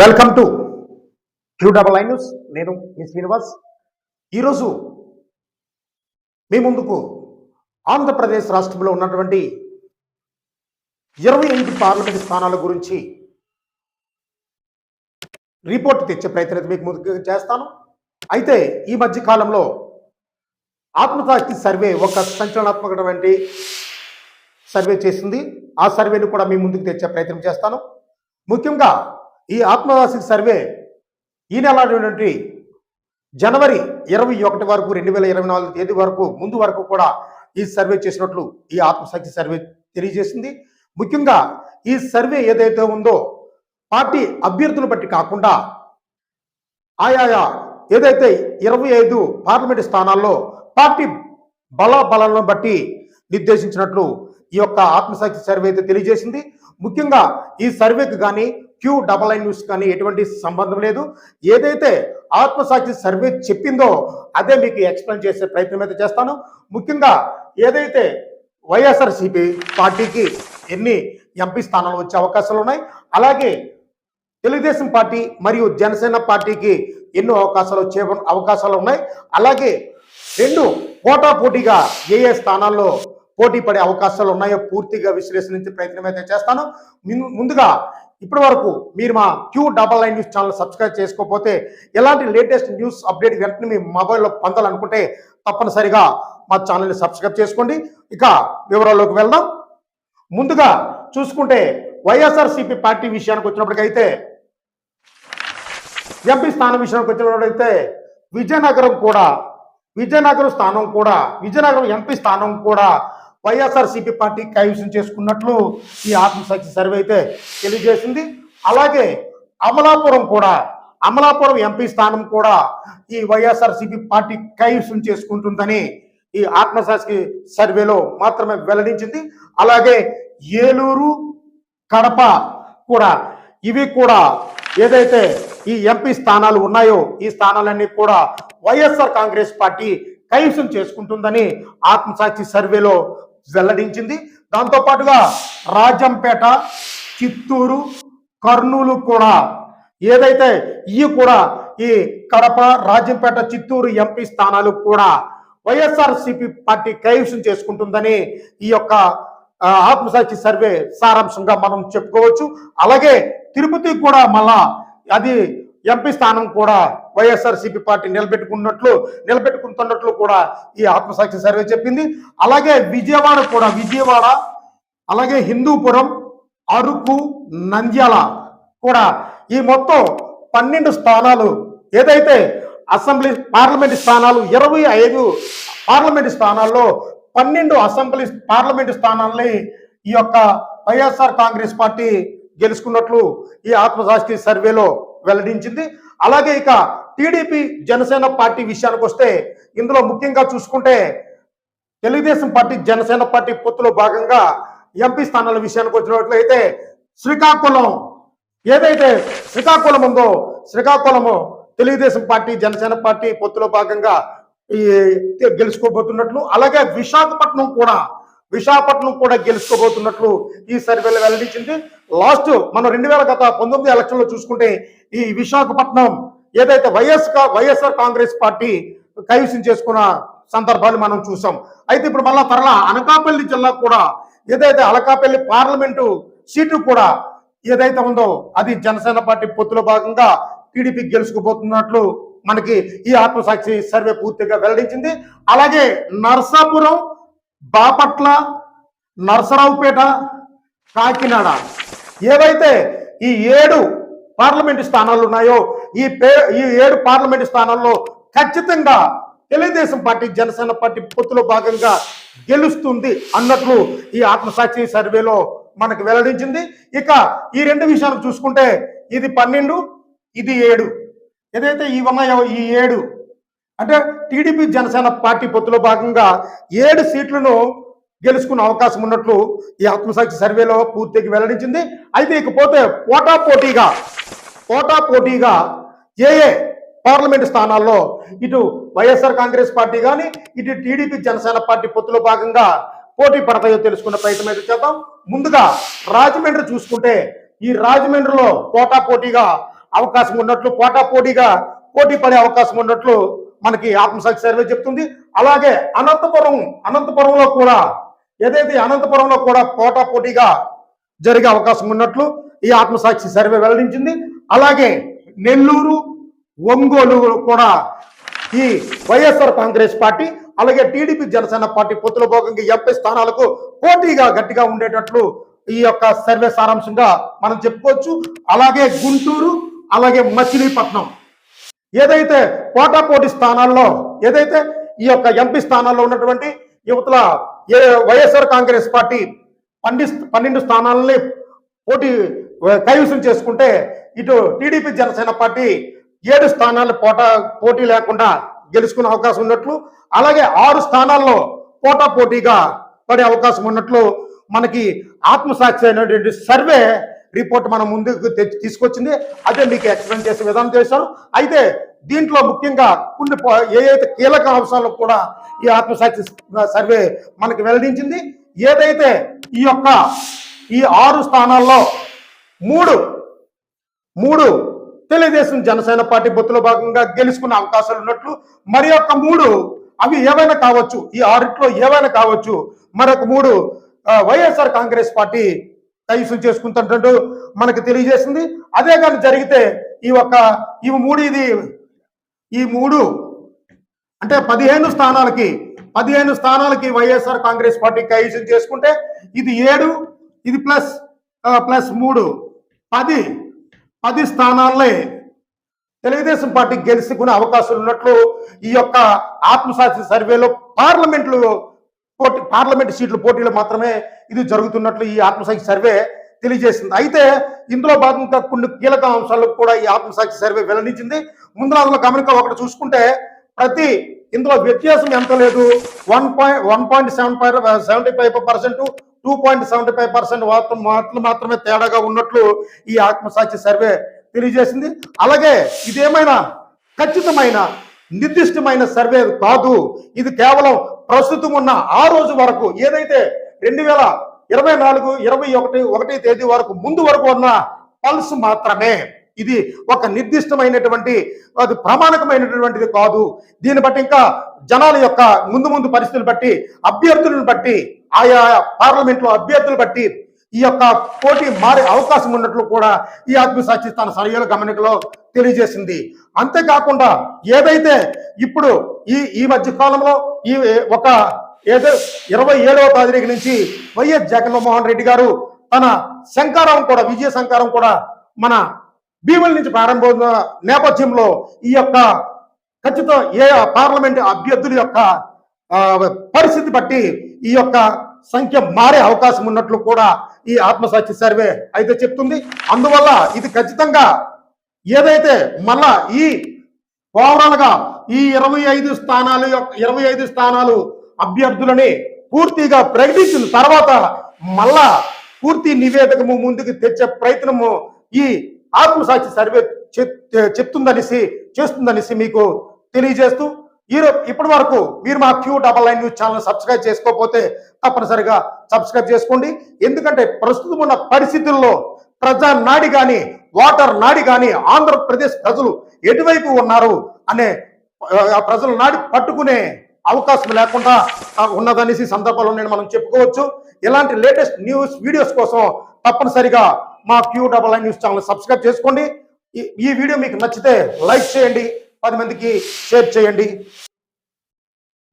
Welcome to Q double I news నేను మీ శ్రీనివాస్. ఈరోజు మీ ముందుకు ఆంధ్రప్రదేశ్ రాష్ట్రంలో ఉన్నటువంటి ఇరవై ఎనిమిది పార్లమెంట్ స్థానాల గురించి రిపోర్ట్ తెచ్చే ప్రయత్నం మీకు ముందుకు చేస్తాను. అయితే ఈ మధ్య కాలంలో ఆత్మసాక్షి సర్వే ఒక సంచలనాత్మకమైనటువంటి సర్వే చేసింది. ఆ సర్వేను కూడా మీ ముందుకు తెచ్చే ప్రయత్నం చేస్తాను. ముఖ్యంగా ఈ ఆత్మదాసి సర్వే ఈ నెల నుండి జనవరి ఇరవై ఒకటి వరకు రెండు వేల ఇరవై నాలుగు తేదీ వరకు ముందు వరకు కూడా ఈ సర్వే చేసినట్లు ఈ ఆత్మసాక్షి సర్వే తెలియజేసింది. ముఖ్యంగా ఈ సర్వే ఏదైతే ఉందో పార్టీ అభ్యర్థులు బట్టి కాకుండా ఆయా ఏదైతే ఇరవై ఐదు పార్లమెంటు స్థానాల్లో పార్టీ బల బలాలను బట్టి నిర్దేశించినట్లు ఈ యొక్క ఆత్మసాక్షి సర్వే అయితే తెలియజేసింది. ముఖ్యంగా ఈ సర్వేకి కానీ క్యూ డబల్ ఐ న్యూస్ కానీ ఎటువంటి సంబంధం లేదు. ఏదైతే ఆత్మసాక్షి సర్వే చెప్పిందో అదే మీకు ఎక్స్ప్లెయిన్ చేసే ప్రయత్నం అయితే చేస్తాను. ముఖ్యంగా ఏదైతే వైఎస్ఆర్సీపీ పార్టీకి ఎన్ని ఎంపీ స్థానాలు వచ్చే అవకాశాలు ఉన్నాయి అలాగే తెలుగుదేశం పార్టీ మరియు జనసేన పార్టీకి ఎన్నో అవకాశాలు వచ్చే అవకాశాలు ఉన్నాయి. అలాగే రెండు పోటా పోటీగా ఏ ఏ స్థానాల్లో పోటీ పడే అవకాశాలు ఉన్నాయో పూర్తిగా విశ్లేషించే ప్రయత్నం అయితే చేస్తాను. ముందు- ముందుగా ఇప్పటి వరకు మీరు మా Q double nine news channel subscribe చేసుకోకపోతే ఎలాంటి లేటెస్ట్ న్యూస్ అప్డేట్ వెంటనే మీ మొబైల్లో పొందాలనుకుంటే తప్పనిసరిగా మా ఛానల్ని సబ్స్క్రైబ్ చేసుకోండి. ఇక వివరాల్లోకి వెళ్దాం. ముందుగా చూసుకుంటే వైఎస్ఆర్సీపీ పార్టీ విషయానికి వచ్చినప్పటికైతే ఎంపీ స్థానం విషయానికి వచ్చినప్పుడైతే విజయనగరం కూడా విజయనగరం స్థానం కూడా విజయనగరం ఎంపీ స్థానం కూడా వైఎస్ఆర్సీపీ పార్టీ కైవసం చేసుకున్నట్లు ఈ ఆత్మసాక్షి సర్వే అయితే తెలియజేసింది. అలాగే అమలాపురం కూడా అమలాపురం ఎంపీ స్థానం కూడా ఈ వైఎస్ఆర్సీపీ పార్టీ కైవసం చేసుకుంటుందని ఈ ఆత్మసాక్షి సర్వేలో మాత్రమే వెల్లడించింది. అలాగే ఏలూరు కడప కూడా ఇవి కూడా ఏదైతే ఈ ఎంపీ స్థానాలు ఉన్నాయో ఈ స్థానాలన్నీ కూడా వైఎస్ఆర్ కాంగ్రెస్ పార్టీ కైవసం చేసుకుంటుందని ఆత్మసాక్షి సర్వేలో వెల్లడించింది దాంతో పాటుగా రాజంపేట చిత్తూరు కర్నూలు కూడా ఏదైతే ఈ కూడా ఈ కడప రాజంపేట చిత్తూరు ఎంపీ స్థానాలు కూడా వైఎస్ఆర్సిపి పార్టీ కైవసం చేసుకుంటుందని ఈ యొక్క ఆత్మసాక్షి సర్వే సారాంశంగా మనం చెప్పుకోవచ్చు. అలాగే తిరుపతి కూడా మళ్ళా అది ఎంపీ స్థానం కూడా వైఎస్ఆర్ సిపి పార్టీ నిలబెట్టుకున్నట్లు నిలబెట్టుకుంటున్నట్లు కూడా ఈ ఆత్మసాక్షి సర్వే చెప్పింది. అలాగే విజయవాడ కూడా విజయవాడ అలాగే హిందూపురం అరకు నంద్యాల కూడా ఈ మొత్తం పన్నెండు స్థానాలు ఏదైతే అసెంబ్లీ పార్లమెంట్ స్థానాలు ఇరవై ఐదు పార్లమెంట్ స్థానాల్లో పన్నెండు అసెంబ్లీ పార్లమెంట్ స్థానాల్ని ఈ యొక్క వైఎస్ఆర్ కాంగ్రెస్ పార్టీ గెలుచుకున్నట్లు ఈ ఆత్మసాక్షి సర్వేలో వెల్లడించింది. అలాగే ఇక టీడీపీ జనసేన పార్టీ విషయానికి వస్తే ఇందులో ముఖ్యంగా చూసుకుంటే తెలుగుదేశం పార్టీ జనసేన పార్టీ పొత్తులో భాగంగా ఎంపీ స్థానాల విషయానికి వచ్చినట్లయితే శ్రీకాకుళం ఏదైతే శ్రీకాకుళం ఉందో శ్రీకాకుళము తెలుగుదేశం పార్టీ జనసేన పార్టీ పొత్తులో భాగంగా ఈ గెలుచుకోబోతున్నట్లు. అలాగే విశాఖపట్నం కూడా విశాఖపట్నం కూడా గెలుచుకోబోతున్నట్లు ఈ సర్వేలో వెల్లడించింది. లాస్ట్ మనం రెండు వేల గత పంతొమ్మిది ఎలక్షన్లో చూసుకుంటే ఈ విశాఖపట్నం ఏదైతే వైఎస్ వైఎస్ఆర్ కాంగ్రెస్ పార్టీ కైవసం చేసుకున్న సందర్భాలు మనం చూసాం. అయితే ఇప్పుడు మళ్ళా తరలా అనకాపల్లి జిల్లా కూడా ఏదైతే అనకాపల్లి పార్లమెంటు సీటు కూడా ఏదైతే ఉందో అది జనసేన పార్టీ పొత్తులో భాగంగా టీడీపీ గెలుచుకుపోతున్నట్లు మనకి ఈ ఆత్మసాక్షి సర్వే పూర్తిగా వెల్లడించింది. అలాగే నర్సాపురం బాపట్ల నరసరావుపేట కాకినాడ. ఏవైతే ఈ ఏడు పార్లమెంటు స్థానాలు ఉన్నాయో ఈ పే ఈ ఏడు పార్లమెంటు స్థానాల్లో ఖచ్చితంగా తెలుగుదేశం పార్టీ జనసేన పార్టీ పొత్తులో భాగంగా గెలుస్తుంది అన్నట్లు ఈ ఆత్మసాక్షి సర్వేలో మనకు వెల్లడించింది. ఇక ఈ రెండు విషయాలు చూసుకుంటే ఇది పన్నెండు ఇది ఏడు. ఏదైతే ఈ ఉన్నాయో ఈ ఏడు అంటే టీడీపీ జనసేన పార్టీ పొత్తులో భాగంగా ఏడు సీట్లను గెలుచుకునే అవకాశం ఉన్నట్లు ఈ ఆత్మసాక్షి సర్వేలో పూర్తిగా వెల్లడించింది. అయితే ఇకపోతే పోటా పోటీగా పోటా పోటీగా ఏ ఏ పార్లమెంట్ స్థానాల్లో ఇటు వైఎస్ఆర్ కాంగ్రెస్ పార్టీ కానీ ఇటు టీడీపీ జనసేన పార్టీ పొత్తులో భాగంగా పోటీ పడతాయో తెలుసుకున్న ప్రయత్నం అయితే చేద్దాం. ముందుగా రాజమండ్రి చూసుకుంటే ఈ రాజమండ్రిలో పోటా పోటీగా అవకాశం ఉన్నట్లు పోటాపోటీగా పోటీ పడే అవకాశం ఉన్నట్లు మనకి ఆత్మసాక్షి సర్వే చెప్తుంది. అలాగే అనంతపురం అనంతపురంలో కూడా ఏదైతే అనంతపురంలో కూడా పోటాపోటీగా జరిగే అవకాశం ఉన్నట్లు ఈ ఆత్మసాక్షి సర్వే వెల్లడించింది. అలాగే నెల్లూరు ఒంగోలు కూడా ఈ వైఎస్ఆర్ కాంగ్రెస్ పార్టీ అలాగే టీడీపీ జనసేన పార్టీ పొత్తుల భాగంగా ఎంపీ స్థానాలకు పోటీగా గట్టిగా ఉండేటట్లు ఈ యొక్క సర్వే సారాంశంగా మనం చెప్పుకోవచ్చు. అలాగే గుంటూరు అలాగే మచిలీపట్నం. ఏదైతే పోటాపోటీ స్థానాల్లో ఏదైతే ఈ యొక్క ఎంపీ స్థానాల్లో ఉన్నటువంటి యువతల ఏ వైఎస్ఆర్ కాంగ్రెస్ పార్టీ పన్నె పన్నెండు స్థానాలని పోటీ కైవసం చేసుకుంటే ఇటు టీడీపీ జనసేన పార్టీ ఏడు స్థానాలు పోటా పోటీ లేకుండా గెలుచుకునే అవకాశం ఉన్నట్లు అలాగే ఆరు స్థానాల్లో పోటా పోటీగా పడే అవకాశం ఉన్నట్లు మనకి ఆత్మసాక్షి అయినటువంటి సర్వే రిపోర్ట్ మనం ముందుకు తెచ్చి తీసుకొచ్చింది. అదే మీకు ఎక్స్ప్లెయిన్ చేసే విధానం చేశాను అయితే దీంట్లో ముఖ్యంగా కొన్ని ఏదైతే కీలక అంశాలకు కూడా ఈ ఆత్మసాక్షి సర్వే మనకి వెల్లడించింది. ఏదైతే ఈ యొక్క ఈ ఆరు స్థానాల్లో మూడు మూడు తెలుగుదేశం జనసేన పార్టీ బొత్తులో భాగంగా గెలుచుకునే అవకాశాలు ఉన్నట్లు మరి యొక్క మూడు అవి ఏవైనా కావచ్చు. ఈ ఆరిట్లో ఏవైనా కావచ్చు. మరొక మూడు వైఎస్ఆర్ కాంగ్రెస్ పార్టీ కైసం చేసుకుంటున్నట్టు మనకు తెలియజేసింది. అదే కానీ జరిగితే ఈ ఒక్క ఈ మూడు ఇది ఈ మూడు అంటే పదిహేను స్థానాలకి పదిహేను స్థానాలకి వైఎస్ఆర్ కాంగ్రెస్ పార్టీ కైసం చేసుకుంటే ఇది ఏడు ఇది ప్లస్ ప్లస్ మూడు పది పది స్థానాలే తెలుగుదేశం పార్టీ గెలుచుకునే అవకాశాలు ఉన్నట్లు ఈ యొక్క ఆత్మసాక్షి సర్వేలో పార్లమెంట్లు పోటీ పార్లమెంట్ సీట్ల పోటీలు మాత్రమే ఇది జరుగుతున్నట్లు ఈ ఆత్మసాక్షి సర్వే తెలియజేసింది. అయితే ఇందులో భాగంగా కొన్ని కీలక అంశాలకు కూడా ఈ ఆత్మసాక్షి సర్వే వెల్లడించింది. ముందు అందులో గమనిక ఒకటి చూసుకుంటే ప్రతి ఇందులో వ్యత్యాసం ఎంత లేదు. One point one point seven five seventy five percent two point seventy five percent మాటలు మాత్రమే తేడాగా ఉన్నట్లు ఈ ఆత్మసాక్షి సర్వే తెలియజేసింది. అలాగే ఇదేమైనా ఖచ్చితమైన నిర్దిష్టమైన సర్వే కాదు. ఇది కేవలం ప్రస్తుతం ఉన్న ఆ రోజు వరకు ఏదైతే రెండు వేల ఇరవై నాలుగు ఇరవై ఒకటి ఒకటి తేదీ వరకు ముందు వరకు ఉన్న పల్స్ మాత్రమే. ఇది ఒక నిర్దిష్టమైనటువంటి అది ప్రామాణికమైనటువంటిది కాదు. దీన్ని బట్టి ఇంకా జనాల యొక్క ముందు ముందు పరిస్థితులు బట్టి అభ్యర్థులను బట్టి ఆయా పార్లమెంట్లో అభ్యర్థులు బట్టి ఈ యొక్క పోటీ మారే అవకాశం ఉన్నట్లు కూడా ఈ ఆత్మసాక్షి తన సర్వేల గమనికలో తెలియజేసింది. అంతేకాకుండా ఏదైతే ఇప్పుడు ఈ ఈ మధ్య కాలంలో ఈ ఒక ఏదో ఇరవై ఏడవ తారీఖు నుంచి వైఎస్ జగన్మోహన్ రెడ్డి గారు తన శంకారం కూడా విజయ శంకారం కూడా మన భీముల నుంచి ప్రారంభమైన నేపథ్యంలో ఈ యొక్క ఖచ్చిత ఏ పార్లమెంట్ అభ్యర్థుల యొక్క పరిస్థితి బట్టి ఈ యొక్క సంఖ్య మారే అవకాశం ఉన్నట్లు కూడా ఈ ఆత్మసాక్షి సర్వే అయితే చెప్తుంది. అందువల్ల ఇది ఖచ్చితంగా ఏదైతే మళ్ళా ఈ ఓవరాల్గా ఈ ఇరవై ఐదు స్థానాలు ఇరవై ఐదు స్థానాలు అభ్యర్థులని పూర్తిగా ప్రకటించిన తర్వాత మళ్ళా పూర్తి నివేదికము ముందుకు తెచ్చే ప్రయత్నము ఈ ఆత్మసాక్షి సర్వే చెప్- చెప్తుందనేసి చేస్తుందనేసి మీకు తెలియజేస్తూ ఈరోజు ఇప్పటి వరకు మీరు మా Q double nine news channel subscribe చేసుకోకపోతే తప్పనిసరిగా సబ్స్క్రైబ్ చేసుకోండి. ఎందుకంటే ప్రస్తుతం ఉన్న పరిస్థితుల్లో ప్రజా నాడి కానీ వాటర్ నాడి కానీ ఆంధ్రప్రదేశ్ ప్రజలు ఎటువైపు ఉన్నారు? అనే ప్రజలు నాడి పట్టుకునే అవకాశం లేకుండా ఉన్నదనేసి సందర్భంలో నేను మనం చెప్పుకోవచ్చు. ఇలాంటి లేటెస్ట్ న్యూస్ వీడియోస్ కోసం తప్పనిసరిగా మా Q double news channel subscribe చేసుకోండి. ఈ- ఈ వీడియో మీకు నచ్చితే లైక్ చేయండి పది మందికి షేర్ చేయండి.